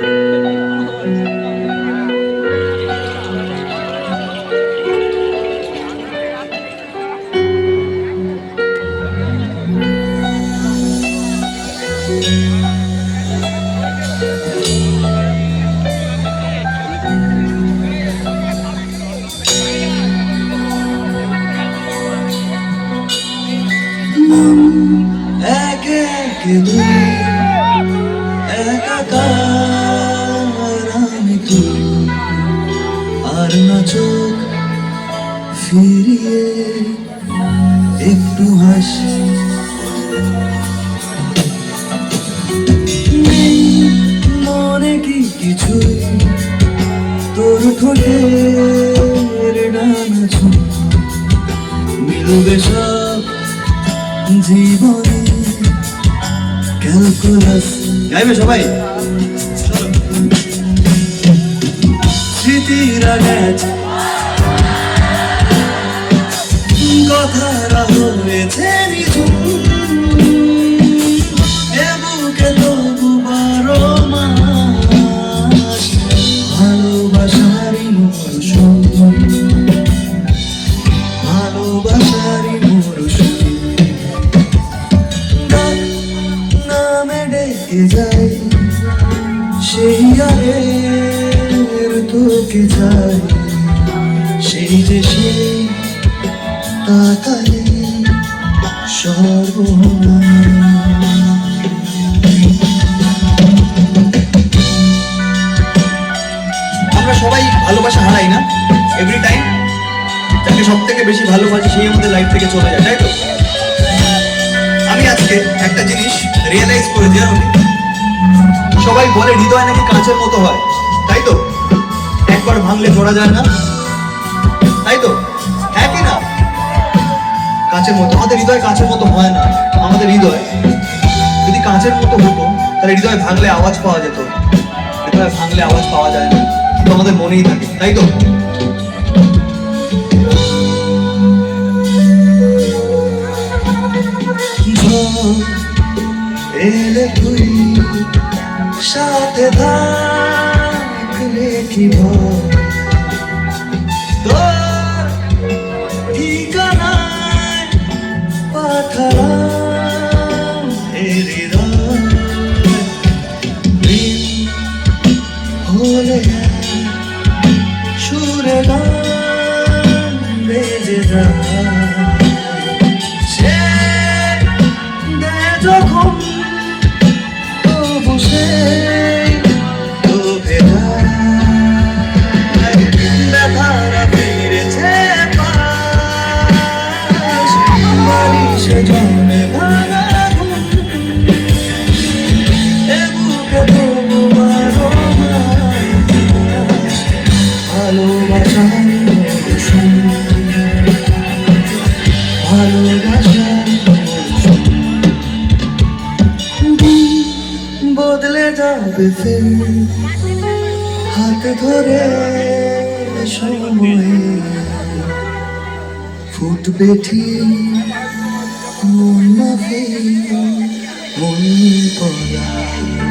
Não é que, é que একাকার আমি তুই আর না চোখ ফিরিয়ে একটু হাসি। মনে কি কিছুই? তোর ঠোঁটের ডানা ঝুল মিলবে সব জীবনে ক্যালকুলাস। গাইবে সবাই? স্মৃতিরা গেছে। কথারা হয়েছে নিঝুম এ বুকে তবু বারো মাস? মরশুম ডাক নামে ডেকে যায় সেই আগের তোকে যায়, সেই যে সেই তাকালে সর্বনাশ। আমরা সবাই ভালোবাসা হারাই না এভরি টাইম যাকে সব থেকে বেশি ভালোবাসি সেই আমাদের লাইফ থেকে চলে যায়, তাই তো? আমি আজকে একটা জিনিস রিয়েলাইজ জানো নি? সবাই বলে, হৃদয় নাকি কাঁচের মতো হয়? একবার ভাঙলে জোড়া যায় না। তাই তো? একই না? কাঁচের মতো। আমাদের হৃদয় কাঁচের মতো হয় না। আমাদের হৃদয় যদি কাঁচের মতো হতো, তাহলে হৃদয় ভাঙলে আওয়াজ পাওয়া যেত। হৃদয় ভাঙলে আওয়াজ পাওয়া যায় না। তো আমাদের মনেই থাকে, তাই তো? এলে তুই সাথে থাকলে ভয় তোর ঠিকানায় পাঠালাম হলে সুরে গান বেজে যায়। সে যখন ভালোবাসার মরশুম ভালোবাসার বদলে যাবে হাত ধরে সময়ে ফুটবে মন মাফি মন পড়া